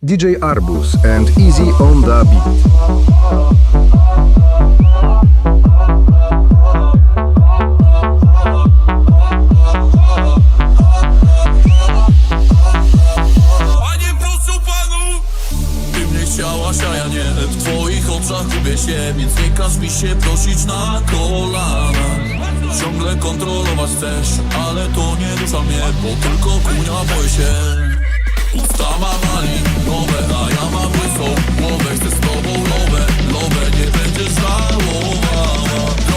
DJ Arbus and Easy on the beat. W twoich oczach gubię się Więc nie każ mi się prosić na kolana. Ciągle kontrolować chcesz Ale to nie rusza mnie Bo tylko kunia boję się Usta ma mali nowe A ja mam łysą głowę. Chcę z tobą lowę Lowę nie będziesz żałowała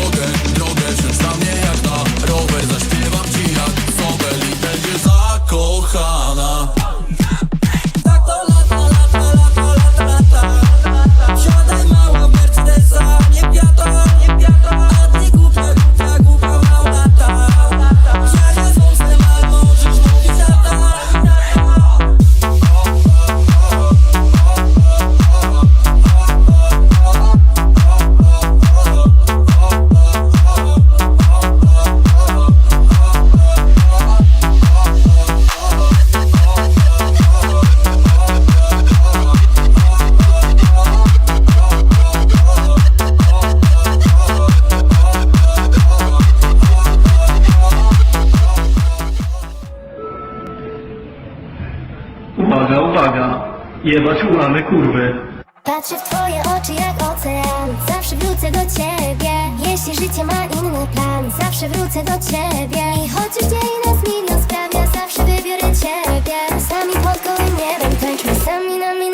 Uwaga, uwaga! Jebać ulamy kurwy! Patrzę w twoje oczy jak ocean Zawsze wrócę do ciebie Jeśli życie ma inny plan Zawsze wrócę do ciebie I chociaż dzieli nas milion spraw zawsze wybiorę ciebie Sami pod gołym niebem Tańczmy sami na minę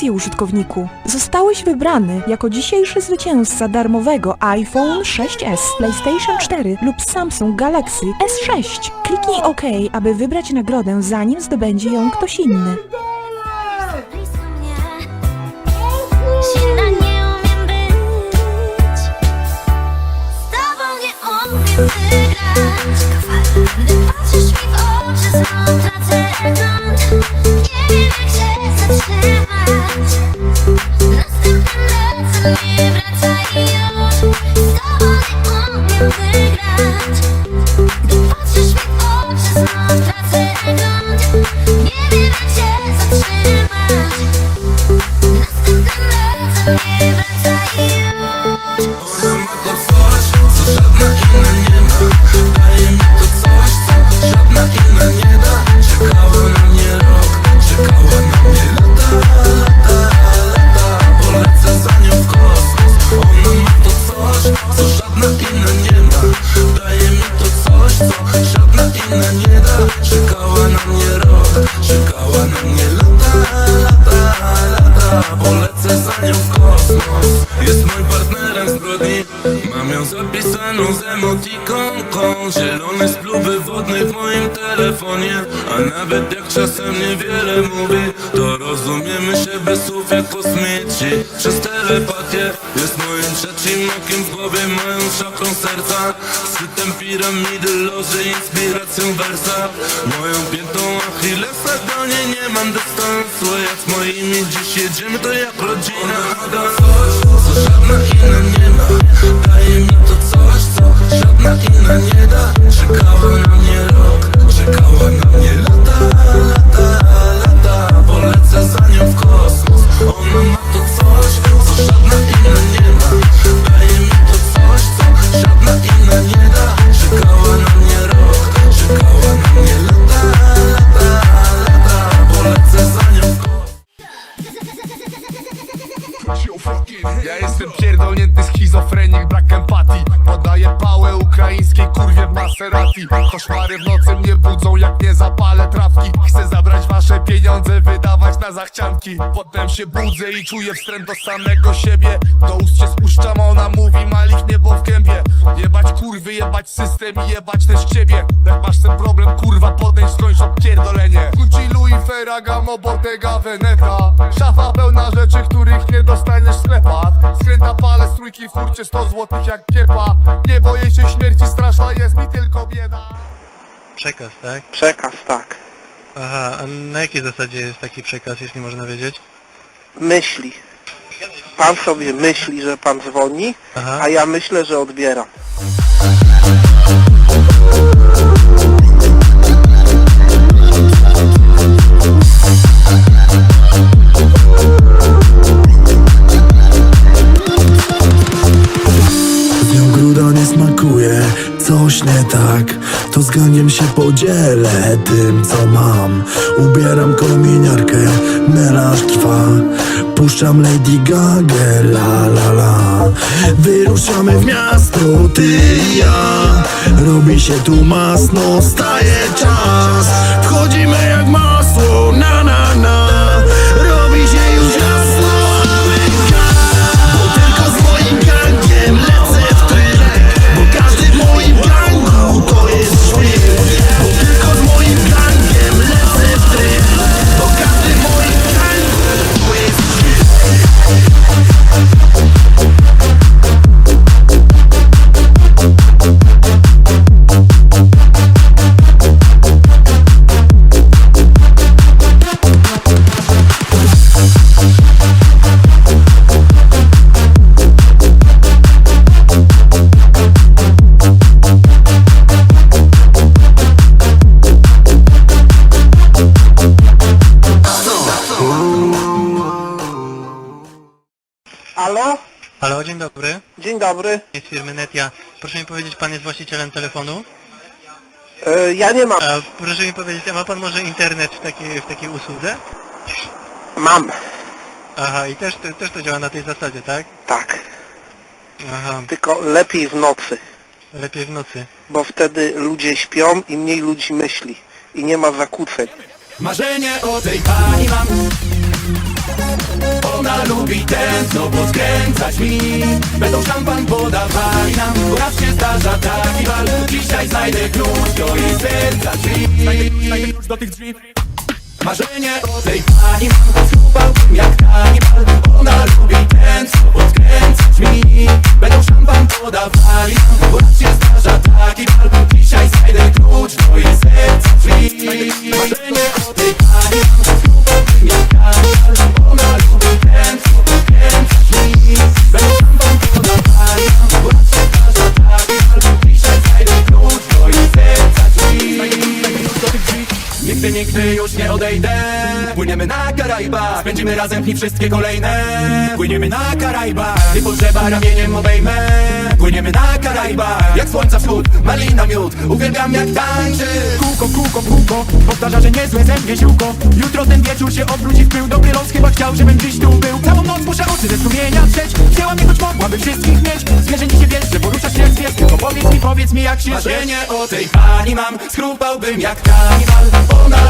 Gratulacje użytkowniku! Zostałeś wybrany jako dzisiejszy zwycięzca darmowego iPhone 6s, PlayStation 4 lub Samsung Galaxy S6. Kliknij OK, aby wybrać nagrodę zanim zdobędzie ją ktoś inny. Gdy patrzysz mi w oczy nią w kosmos. Jest moim partnerem zbrodni Mam ją zapisaną z emotikonką Zielone spluwy wodnej w moim telefonie. A nawet jak czasem niewiele mówi To rozumiemy się bez słów jak kosmici. Przez telepatię Okiem w głowie Moją szakrą serca. Sytem piramidy loży inspiracją wersa. Moją piętą Achillesa do niej nie mam dystansu. Jak z moimi dziś jedziemy to jak rodzina. Ona coś, co żadna inna nie ma. Daje mi to coś, co żadna inna nie da. Czekała na mnie rok, czekała na mnie lata, lata, lata. Polecę za Podaję pałę ukraińskiej kurwie w Maserati. Koszmary w nocy mnie budzą jak nie zapalę trawki. Chcę zabrać wasze pieniądze, wydawać na zachcianki. Potem się budzę i czuję wstręt do samego siebie. Do ust się spuszczam, ona mówi malich niebo w gębie. Jebać kurwy, jebać system i jebać też ciebie. Jak masz ten problem kurwa podejść skończ odpierdolenie. Gucci, Louis, Ferragamo, Bottega, Veneta. Szafa pełna rzeczy, których nie dostaniesz w sklepach. Skręta palę z trójki w furcie 100 złotych jak kiepa Nie boję się śmierci, straszna jest mi tylko bieda Przekaz, tak? Przekaz, tak. Aha, a na jakiej zasadzie jest taki przekaz, jeśli można wiedzieć? Myśli. Pan sobie myśli, że pan dzwoni, Aha. a ja myślę, że odbieram. Smakuje, coś nie tak To z się podzielę tym co mam. Ubieram kominiarkę, melarz trwa Puszczam Lady Gaga, la la la. Wyruszamy w miasto, ty i ja. Robi się tu masno, staje czas. Wchodzimy jak masło, Halo? Halo, dzień dobry. Dzień dobry. Jest firmy Netia. Proszę mi powiedzieć, pan jest właścicielem telefonu? E, ja nie mam. A proszę mi powiedzieć, a ma pan może internet w takiej, w takiej usłudze? Mam. Aha, i też, też to działa na tej zasadzie, tak? Tak. Aha, Tylko lepiej w nocy. lepiej w nocy. Bo wtedy ludzie śpią i mniej ludzi myśli. I nie ma zakłóceń. Marzenie o tej pani mam Ona lubi tętno podkręcać mi. Będą szampan podawali nam Bo raz się zdarza taki bal Dzisiaj znajdę klucz do jej serca drzwi. Znajdę klucz do tych drzwi. Marzenie o tej pani mam jak kanibal Nigdy, już nie odejdę Płyniemy na Karaibach. Spędzimy razem dni wszystkie kolejne Płyniemy na Karaibach. Nie potrzeba ramieniem obejmę Płyniemy na Karaibach. Jak słońca wschód, malina miód Uwielbiam jak tańczy. Kółko, kółko, kółko Powtarza, że niezłe ze mnie ziółko. Jutro ten wieczór się obróci w pył. Dobry los chyba chciał, żebym dziś tu był. Całą noc muszę oczy ze strumienia trzeć. Wzięła mnie, choć mogłaby wszystkich mieć. Zwierzę się wiesz, że poruszasz się zwiest Tylko powiedz mi, powiedz mi jak się Marzenie o tej pani mam. Schrupałbym jak kanibal Ona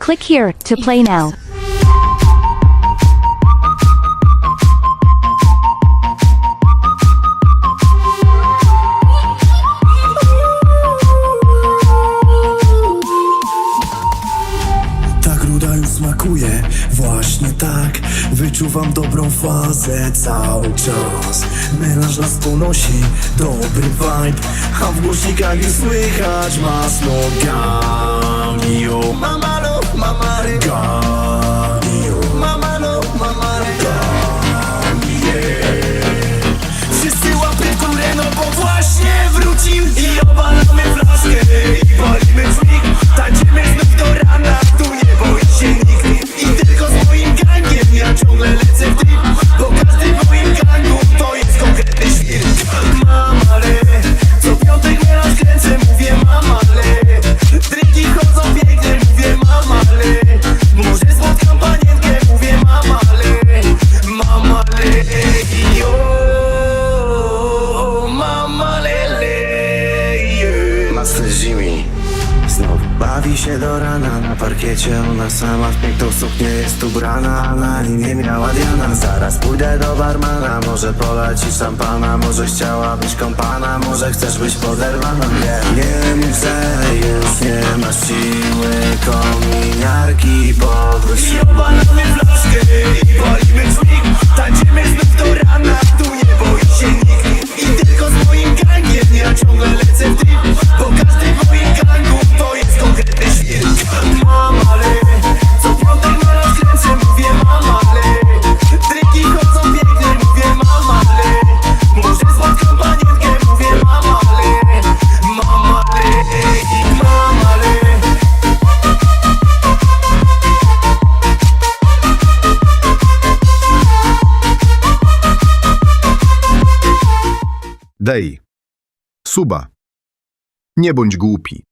Click here to play now. Ta gruda właśnie tak. Wyczuwam dobrą fazę cały czas. Melanż nas ponosi, dobry vibe. A w głośnikach już słychać masno Gangio Mamalo, mamary I'm already Gone. się do rana. Na parkiecie ona sama w piękną suknię jest ubrana. Na i nie miała Diana. Zaraz pójdę do barmana. Może poleci szampana Może chciałabyś kąpana Może chcesz być poderwana? Nie, nie mów, już nie masz siły. Kominiarki powróć. suba. Nie bądź głupi.